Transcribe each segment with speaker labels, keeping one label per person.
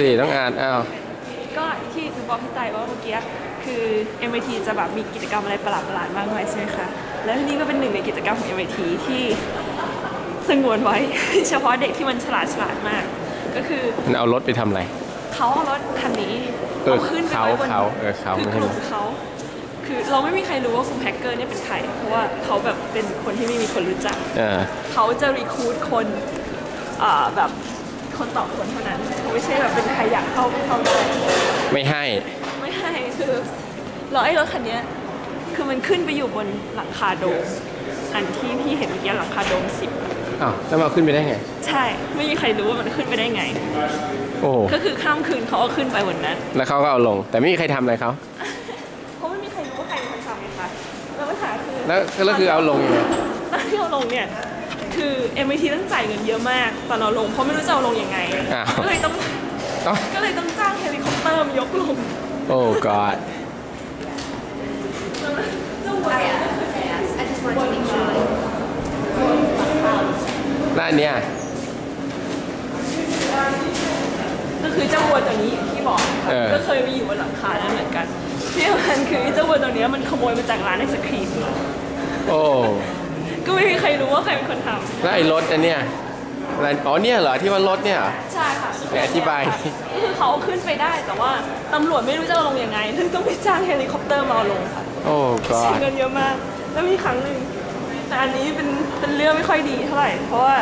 Speaker 1: สิต้องอ่านอ้าว
Speaker 2: ก็ที่คือบอกพี่ไตว่าเมื่อกี้คือ MIT จะแบบมีกิจกรรมอะไรประหลาดๆมากมายใช่ไหมคะแล้วที่นี่ก็เป็นหนึ่งในกิจกรรมของ MIT ที่สงวนไว้ เฉพาะเด็กที่มันฉลาดฉลาดมาก ก็คือ
Speaker 1: มันเอารถไปทำอะไร
Speaker 2: เขาเอารถคันนี้
Speaker 1: เออ
Speaker 2: ขึ้นไป
Speaker 1: เขา
Speaker 2: ไว้บน
Speaker 1: เขาเออเขา
Speaker 2: คื
Speaker 1: ไม่
Speaker 2: อ
Speaker 1: ใช่
Speaker 2: กลุ่มเขา คือเราไม่มีใครรู้ว่ากลุ่มแฮกเกอร์เนี่ยเป็นใคร เพราะว่าเขาแบบเป็นคนที่ไม่มีคนรู้จัก
Speaker 1: เออ
Speaker 2: เขาจะรีคูดคนอ่าแบบ คนต่อคนเท่านั้นเขาไม่ใช่แบบเป็นใครอยากเข้าเข้าได้
Speaker 1: ไม่ให้
Speaker 2: ไม่ให้คือเราไอ้รถคันเนี้ยคือมันขึ้นไปอยู่บนหลังคาโดมอันที่พี่เห็นเมื่อกี้หลังคาโดมสิบ
Speaker 1: อ้าวแล้วมาเอาขึ้นไปได้ไง
Speaker 2: ใช่ไม่มีใครรู้ว่ามันขึ้นไปได้ไง
Speaker 1: โอ้โห
Speaker 2: ก็คือข้ามคืนเขาเอาขึ้นไปบนนั้น
Speaker 1: แล้วเขาก็เอาลง แต่ไม่มีใครทำอะไรเขา
Speaker 2: เพราะไม่มีใครรู้ว่าใครเป็นคนทำไงคะแล้วปัญหาคือ
Speaker 1: แล้วแล้วคือเอาลงยังไง
Speaker 2: ตอนที่เอาลงเนี่ย คือ MIT ต้องจ่ายเงินเยอะมาก ตอนเราลงเพราะไม่รู้จะเอาลงยังไง
Speaker 1: อ้าว
Speaker 2: ก็เลยต้อง
Speaker 1: ต้อง
Speaker 2: ก็เลยต้องจ้างเฮลิคอปเตอร์มายกลง
Speaker 1: โอ้กอด
Speaker 2: เจ้าวัว
Speaker 3: I just wanted to make sure.
Speaker 1: แล้วอันเนี้ย
Speaker 2: ก็คือเจ้าวัวตัวนี้ที่บอกค่ะ
Speaker 1: เออ
Speaker 2: ก็เคยมาอยู่บนหลังคานั้นเหมือนกันที่สำคัญคือเจ้าวัวตัวเนี้ยมันขโมยมาจากร้านไอศครีม
Speaker 1: โอ้
Speaker 2: ก็ไม่มีใครรู้ว่าใครเป็นคนท
Speaker 1: แล้วไอ้รถอันเนี้ยอะไรอ๋อเนี่ยเหรอที่ว่ารถเนี่ยเหรอำ
Speaker 2: ใช่ค่ะ
Speaker 1: ไหนอธิบาย
Speaker 2: ก็คือเขาเอาขึ้นไปได้แต่ว่าตำรวจไม่รู้จะเอาลงยังไงถึงต้องไปจ้างเฮลิคอปเตอร์มาเอาลงค่ะ
Speaker 1: โอ้กอ
Speaker 2: ใช้
Speaker 1: ด
Speaker 2: เงินเยอะมาก แล้วมีครั้งหนึ่งแต่อันนี้เป็นเป็นเรื่องไม่ค่อยดีเท่าไหร่ เพราะว่า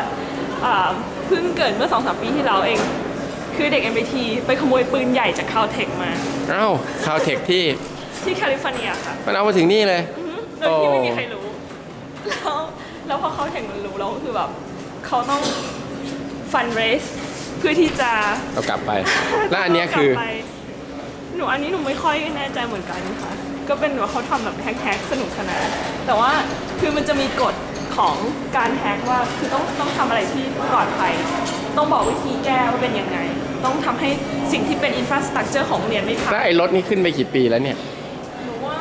Speaker 2: อ่าเพิ่งเกิดเมื่อสองสามปีที่แล้วเอง คือเด็ก MIT ไปขโมยปืนใหญ่จากคาวเทคมา
Speaker 1: เอ้าคาวเทคที่
Speaker 2: ที่แคลิฟอร์เนียค่ะ
Speaker 1: มันเอามาถึงนี่เลย
Speaker 2: อือฮึโดยที่ไม่มีใครรู้ แล้วแล้วพอเขาแข่งมันรู้แล้วคือแบบเขาต้องฟันเรสเพื่อที่จะ
Speaker 1: เอากลับไป แล้วอันเนี้ยคือ
Speaker 2: กลับไปหนูอันนี้หนูไม่ค่อยแน่ใจเหมือนกันค่ะ ก็เป็นแบบเขาทำแบบแฮกๆสนุกสนานแต่ว่าคือมันจะมีกฎของการแฮกว่าคือต้องต้องทำอะไรที่ปลอดภัย ต้องบอกวิธีแก้ว่าเป็นยังไง ต้องทำให้สิ่งที่เป็นอินฟราสตรักเจอร์ของโรงเรียนไม่พัง
Speaker 1: แล้วไอ้รถนี่ขึ้นไปกี่ปีแล้วเนี่ย
Speaker 2: หนูว่า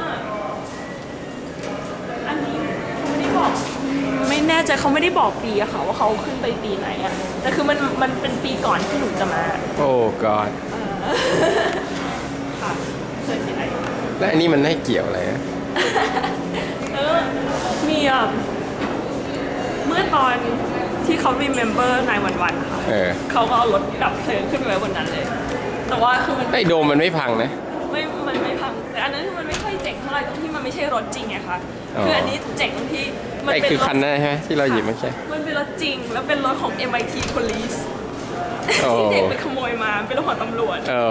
Speaker 2: อันนี้เขาไม่ได้บอก ไม่ แน่ใจเขาไม่ได้บอกปีอะค่ะว่าเขาขึ้นไปปีไหนอะแต่คือมันมันเป็นปีก่อนที่หนูจะมา
Speaker 1: โอ้กอด
Speaker 2: ค่ะเคยที่ไหน
Speaker 1: แล้วอันนี้มันให้เกี่ยวอะไรนะ
Speaker 2: เออมีอะเมื่อตอนที่เขา remember 911ค่ะ
Speaker 1: เออ
Speaker 2: เขาก็เอารถดับเพลิงขึ้นไปไว้บนนั้นเลย แต่ว่าคือมัน
Speaker 1: ไอ้โดมมันไม่พังนะ
Speaker 2: ไม่มันไม่พังแต่อันนั้นมันไม่ค่อยเจ๋งเท่าไหร่ตรงที่มันไม่ใช่รถจริงไงคะ
Speaker 1: อ๋อ
Speaker 2: คืออันนี้เจ๋งตรงที่มัน
Speaker 1: ไอ้
Speaker 2: เป็น
Speaker 1: คือ
Speaker 2: รถ
Speaker 1: คันนั้นใช่ไหมที่เราหยิบเมื่อกี้
Speaker 2: มันเป็นรถจริง แล้วเป็นรถของ MIT Police
Speaker 1: โอ้
Speaker 2: ที่เด็กไปขโมยมาเป็นรถของตำรวจ
Speaker 1: โอ้